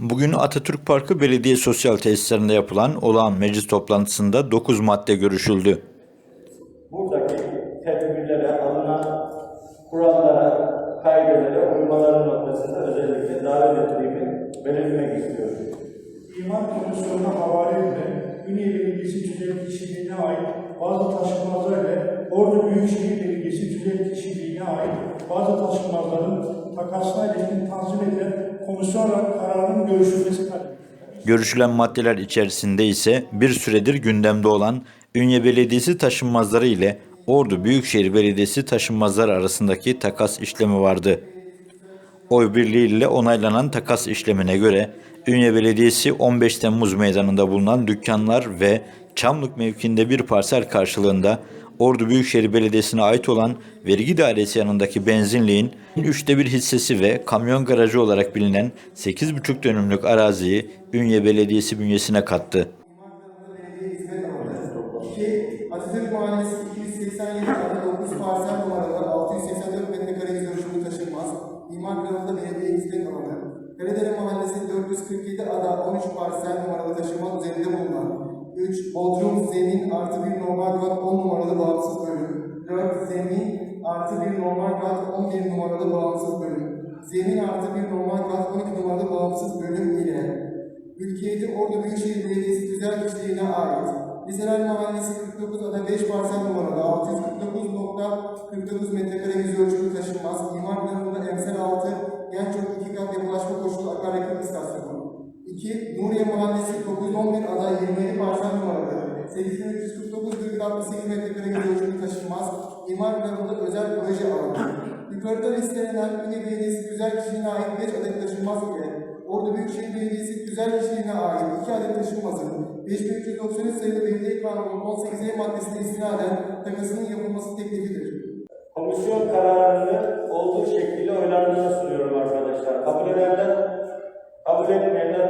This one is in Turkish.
Bugün Atatürk Parkı Belediye Sosyal Tesislerinde yapılan olağan meclis toplantısında 9 madde görüşüldü. buradaki tedbirlere, alınan kurallara, kaidelere uymaları noktasında özellikle davet ettiğimi belirtmek istiyorum. İman Komisyonu'na havale edilen Ünye Belediyesi Tüzel Kişiliğine ait bazı taşınmazlar ile Ordu Büyükşehir Belediyesi Tüzel Kişiliğine ait bazı taşınmazların takasına ilişkin tanzim edilen komisyon kararının görüşülmesi talep Görüşülen maddeler içerisinde ise bir süredir gündemde olan Ünye Belediyesi taşınmazları ile Ordu Büyükşehir Belediyesi taşınmazları arasındaki takas işlemi vardı. Oy birliğiyle onaylanan takas işlemine göre Ünye Belediyesi 15 Temmuz meydanında bulunan dükkanlar ve Çamlık mevkinde bir parsel karşılığında Ordu Büyükşehir Belediyesi'ne ait olan vergi dairesi yanındaki benzinliğin üçte bir hissesi ve kamyon garajı olarak bilinen 8,5 dönümlük araziyi Ünye Belediyesi bünyesine kattı. 2. Atatürk Mahallesi 287 adı 9 parsel numaralı 684 metrekare ölçümlü taşınmaz. İmar planında belediye hizmet alanı. Karadere Mahallesi 447 ada 13 parsel numaralı taşınmaz 3. Bodrum zemin artı bir normal kat 10 numaralı bağımsız bölüm. 4. Zemin artı bir normal kat 11 numaralı bağımsız bölüm. Zemin artı bir normal kat 12 numaralı bağımsız bölüm ile Ülkeydi Ordu Büyükşehir Belediyesi Güzel Kişiliğine ait Liseler Mahallesi 49 ada 5 parsel numaralı 649.49 metrekare yüz ölçülü taşınmaz imar planında emsal altı Gençok 2 kat yapılaşma koşulu akaryakıt istasyonu 2. Nuriye Mahallesi 911 ada 27 parsel numaralı 8349,68 metrekare yüz ölçülü taşınmaz imar planında özel proje alanı Yukarıda listelenen Ünye Belediyesi Güzel Kişiliğine ait 5 adet taşınmaz ile Ordu Büyükşehir Belediyesi Güzel Kişiliğine ait 2 adet taşınmazın 5393 sayılı Belediye Kanunu'nun 18. maddesine istinaden takasının yapılması teklifidir. Komisyon kararını olduğu şekilde oylarınıza sunuyorum arkadaşlar. Kabul edenler, kabul etmeyenler